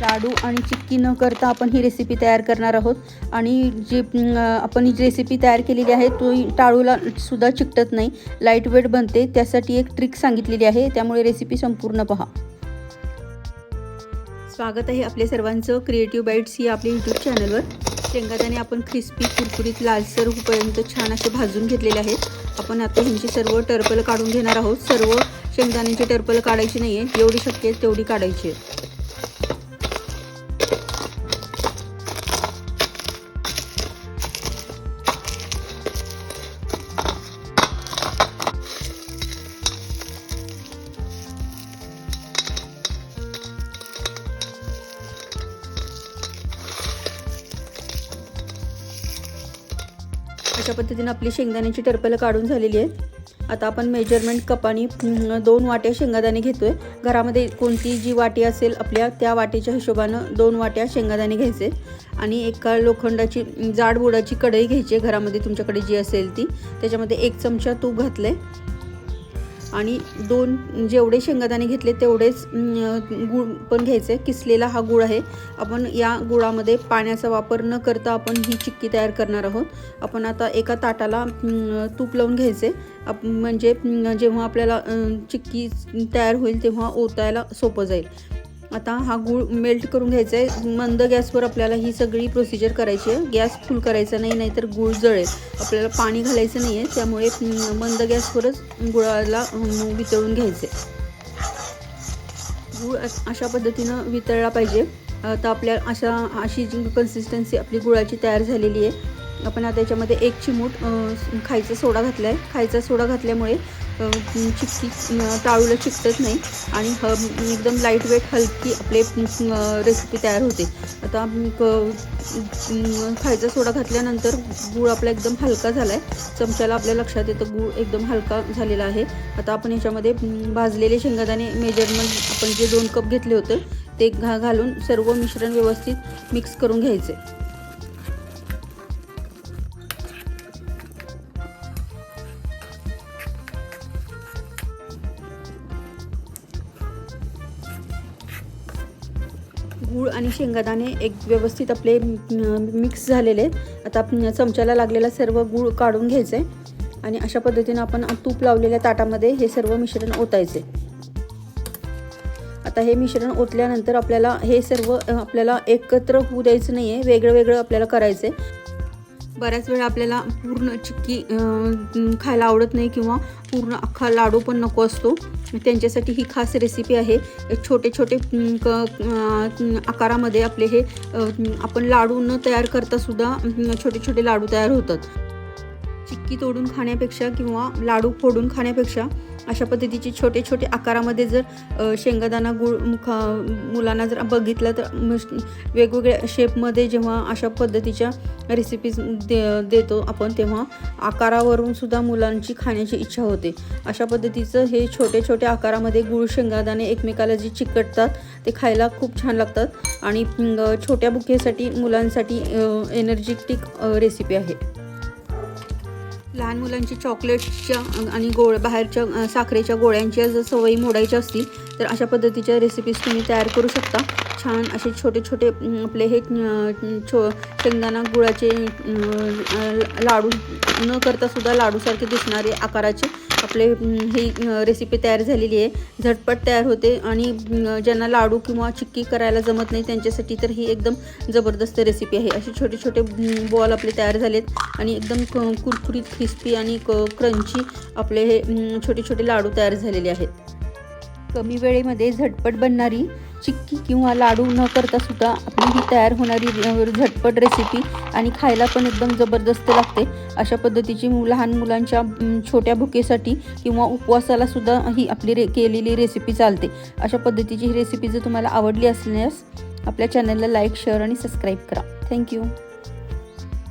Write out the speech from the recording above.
लाडू आणि चिक्की न करता आपण ही रेसिपी तयार करणार आहोत. आणि जी आपण ही रेसिपी तयार केलेली आहे तो टाळूला सुद्धा चिकटत नाही. लाइट वेट बनते. त्यासाठी एक ट्रिक सांगितलेली आहे. त्यामुळे रेसिपी संपूर्ण पहा. स्वागत आहे आपल्या सर्वांचं क्रिएटिव्ह बाईट्स ही आपल्या यूट्यूब चॅनलवर शेंगादाणे आपण क्रिस्पी कुरकुरीत लालसर होईपर्यंत छान असे भाजून घेतलेले आहेत. आपण आता ह्यांची सर्व टर्पल काढून घेणार आहोत. सर्व शेंगदाण्यांची टर्पल काढायची नाही आहे जेवढी शक्य आहे तेवढी काढायची आहे. अशा पद्धतीने आपली शेंगदाण्याची टरपलं काढून झालेली आहेत. आता आपण मेजरमेंट कपाने दोन वाट्या शेंगादाणे घेतोय. घरामध्ये कोणती जी वाटी असेल आपल्या त्या वाटीच्या हिशोबानं दोन वाट्या शेंगादाणे घ्यायचे. आणि एका लोखंडाची जाड बुडाची कढई घ्यायची आहे. घरामध्ये तुमच्याकडे जी असेल ती. त्याच्यामध्ये एक चमचा तूप घातलं आहे आणि दोन जेवढे शेंगादाणे घेतले तेवढेच गूळ पण घ्यायचे. किसलेला हा गूळ आहे. आपण या गुळामध्ये पाण्याचा वापर न करता आपण ही चिक्की तयार करणार आहोत. आपण आता एका ताटाला तूप लावून घ्यायचे. आप म्हणजे जेव्हा आपल्याला चिक्की तयार होईल तेव्हा ओतायला सोपं जाईल. आता हा गूळ मेल्ट करून घ्यायचा आहे. मंद गॅसवर आपल्याला ही सगळी प्रोसिजर करायची आहे. गॅस फुल करायचा नाही नाहीतर गूळ जळेल. आपल्याला पाणी घालायचं नाही आहे त्यामुळे मंद गॅसवरच गुळाला वितळून घ्यायचे. गूळ अशा पद्धतीनं वितळला पाहिजे. आता आपल्या अशा अशी जी कन्सिस्टन्सी आपली गुळाची तयार झालेली आहे आपण आता याच्यामध्ये एक चिमूट खायचा सोडा घातला आहे खायचा सोडा घातल्यामुळे अं, टाळूला चिकटत नाही आणि ह एकदम लाइट वेट हलकी आपले रेसिपी तयार होते. आता क- खायचा सोडा घातल्यानंतर गूळ आपला एकदम हलका झाला आहे चमच्याला आपल्या लक्षात येतं गूळ एकदम हलका झालेला आहे. आता आपण याच्यामध्ये भाजलेले शेंगादाणे मेजरमेंट आपण जे दोन कप घेतले होते ते घा घालून सर्व मिश्रण व्यवस्थित मिक्स करून घ्यायचे. गूळ आणि शेंगादाणे एक व्यवस्थित आपले मिक्स झालेले आहेत. आता चमच्याला लागलेला सर्व गूळ काढून घ्यायचे आणि अशा पद्धतीनं आपण तूप लावलेल्या ताटामध्ये हे सर्व मिश्रण ओतायचे. आता हे मिश्रण ओतल्यानंतर आपल्याला हे सर्व आपल्याला एकत्र होऊ द्यायचं नाही आहे वेगळं वेगळं आपल्याला करायचं आहे बऱ्याच वेळा आपल्याला पूर्ण चिक्की खायला आवडत नाही किंवा पूर्ण अख्खा लाडू पण नको असतो. त्यांच्यासाठी ही खास रेसिपी आहे. छोटे छोटे क आकारामध्ये आपले हे आपण लाडू न तयार करता सुद्धा छोटे छोटे लाडू तयार होतात. चिक्की तोडून खाण्यापेक्षा किंवा लाडू फोडून खाण्यापेक्षा अशा पद्धतीचे छोटे छोटे आकारामध्ये जर शेंगादाणा गुळ मुखा मुलांना जर बघितलं तर वेगवेगळ्या शेपमध्ये जेव्हा अशा पद्धतीच्या रेसिपीज दे देतो आपण तेव्हा आकारावरून सुद्धा मुलांची खाण्याची इच्छा होते. अशा पद्धतीचं हे छोटे छोटे आकारामध्ये गुळ शेंगादाणे एकमेकाला जे चिकटतात ते खायला खूप छान लागतात आणि छोट्या बुकेसाठी मुलांसाठी एनर्जेटिक रेसिपी आहे. लहान मुलांची चॉकलेटच्या आणि गोळ बाहेरच्या साखरेच्या गोळ्यांच्या जर सवयी मोडायच्या असतील तर अशा पद्धतीच्या रेसिपीज तुम्ही तयार करू शकता. छान असे छोटे छोटे आपले हे छो शेंगदाणा गुळाचे लाडू न करता सुद्धा लाडूसारखे दिसणारे आकाराचे आपले ही रेसिपी तयार झालेली आहे. झटपट तयार होते आणि ज्यांना लाडू किंवा चिक्की करायला जमत नाही त्यांच्यासाठी तर ही एकदम जबरदस्त रेसिपी आहे. असे छोटे छोटे बॉल आपले तयार झालेत आणि एकदम क- कुरकुरीत क्रिस्पी आणि क क्रंची आपले हे छोटे छोटे लाडू तयार झालेले आहेत. कमी वेळेमध्ये झटपट बनणारी चिक्की किंवा लाडू न करता सुद्धा आपली ही तयार होणारी झटपट रेसिपी आणि खायला पण एकदम जबरदस्त लागते. अशा पद्धतीची लहान मुलांच्या छोट्या भुकेसाठी किंवा उपवासाला सुद्धा ही आपली रे केलेली रेसिपी चालते. अशा पद्धतीची ही रेसिपी जर तुम्हाला आवडली असल्यास आपल्या चॅनलला लाईक शेअर आणि सबस्क्राईब करा. Thank you